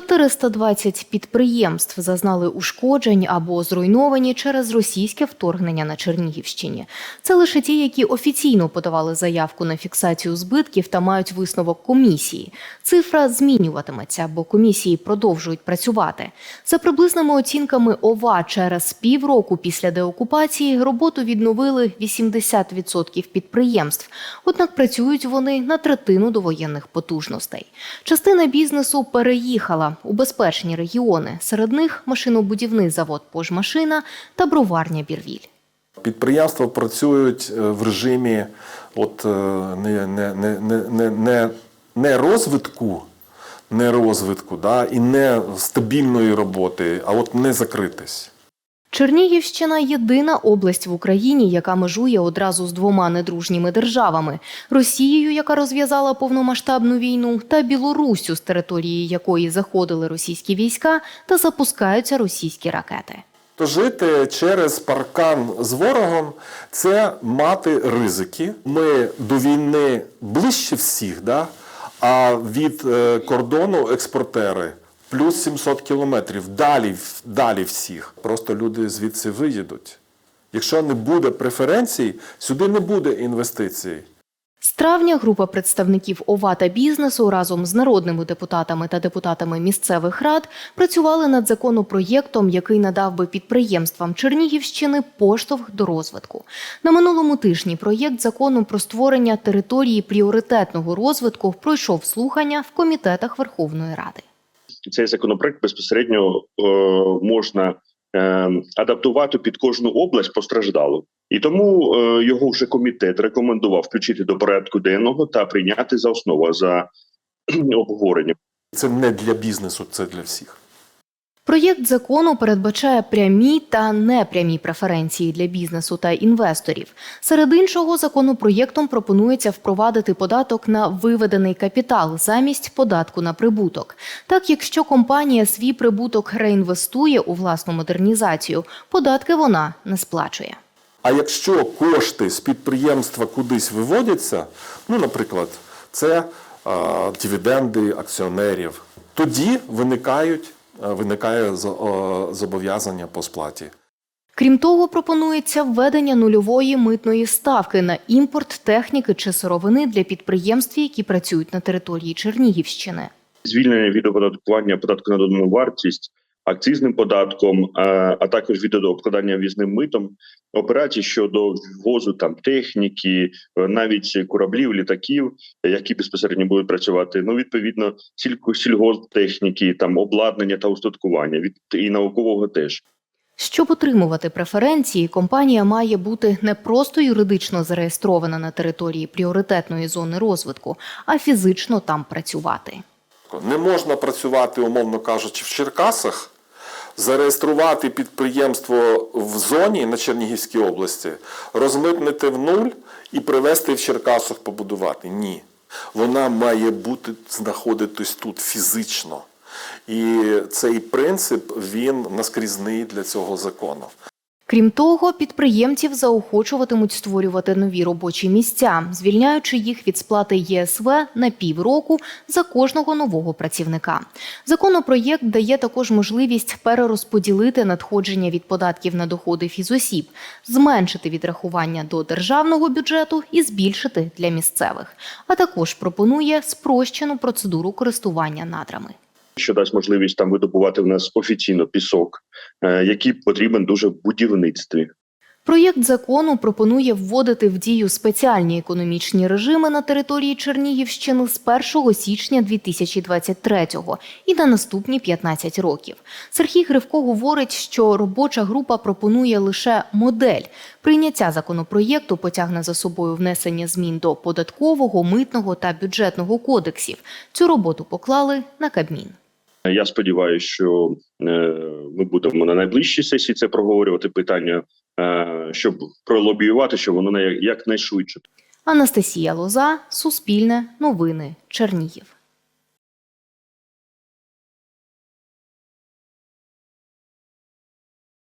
420 підприємств зазнали ушкоджень або зруйновані через російське вторгнення на Чернігівщині. Це лише ті, які офіційно подавали заявку на фіксацію збитків та мають висновок комісії. Цифра змінюватиметься, бо комісії продовжують працювати. За приблизними оцінками ОВА через півроку після деокупації роботу відновили 80% підприємств. Однак працюють вони на третину довоєнних потужностей. Частина бізнесу переїхала у безпечні регіони. Серед них машинобудівний завод Пожмашина та броварня Бірвіль. Підприємства працюють е, в режимі от, е, не, не, не, не, не, не розвитку, не розвитку да, і не стабільної роботи, а от не закритись. Чернігівщина єдина область в Україні, яка межує одразу з двома недружніми державами: Росією, яка розв'язала повномасштабну війну, та Білоруссю, з території якої заходили російські війська та запускаються російські ракети. То жити через паркан з ворогом це мати ризики. Ми до війни ближче всіх, да? а від е, кордону експортери плюс 700 кілометрів. Далі, далі всіх. Просто люди звідси виїдуть. Якщо не буде преференцій, сюди не буде інвестицій. З травня група представників ОВА та бізнесу разом з народними депутатами та депутатами місцевих рад працювали над законопроєктом, який надав би підприємствам Чернігівщини поштовх до розвитку. На минулому тижні проєкт закону про створення території пріоритетного розвитку пройшов слухання в комітетах Верховної Ради. Цей законопроект безпосередньо е, можна е, адаптувати під кожну область постраждалу. І тому е, його вже комітет рекомендував включити до порядку денного та прийняти за основу за обговоренням. обговорення. Це не для бізнесу, це для всіх. Проєкт закону передбачає прямі та непрямі преференції для бізнесу та інвесторів. Серед іншого, законопроєктом пропонується впровадити податок на виведений капітал замість податку на прибуток. Так, якщо компанія свій прибуток реінвестує у власну модернізацію, податки вона не сплачує. А якщо кошти з підприємства кудись виводяться, ну, наприклад, це а, дивіденди акціонерів, тоді виникають, виникає з- зобов'язання по сплаті. Крім того, пропонується введення нульової митної ставки на імпорт техніки чи сировини для підприємств, які працюють на території Чернігівщини. Звільнення від оподаткування податку на додану вартість, акцизним податком, е, а також від обкладання візним митом операцій щодо ввозу там техніки, е, навіть кораблів, літаків, які безпосередньо будуть працювати. Ну відповідно, сільгосптехніки, там обладнання та устаткування від і наукового теж. Щоб отримувати преференції, компанія має бути не просто юридично зареєстрована на території пріоритетної зони розвитку, а фізично там працювати. Не можна працювати, умовно кажучи, в Черкасах, зареєструвати підприємство в зоні на Чернігівській області, розмитнити в нуль і привезти в Черкасах побудувати. Ні. Вона має бути знаходитись тут фізично. І цей принцип він наскрізний для цього закону. Крім того, підприємців заохочуватимуть створювати нові робочі місця, звільняючи їх від сплати ЄСВ на півроку за кожного нового працівника. Законопроєкт дає також можливість перерозподілити надходження від податків на доходи фізосіб, зменшити відрахування до державного бюджету і збільшити для місцевих. А також пропонує спрощену процедуру користування надрами. Що дасть можливість там видобувати в нас офіційно пісок, е, який потрібен дуже в будівництві. Проєкт закону пропонує вводити в дію спеціальні економічні режими на території Чернігівщини з 1 січня 2023 і на наступні 15 років. Сергій Гривко говорить, що робоча група пропонує лише модель. Прийняття законопроєкту потягне за собою внесення змін до податкового, митного та бюджетного кодексів. Цю роботу поклали на Кабмін. Я сподіваюся, що е, ми будемо на найближчій сесії це проговорювати питання, е, щоб пролобіювати, щоб воно на- якнайшвидше Анастасія Лоза, Суспільне, Новини, Чернігів.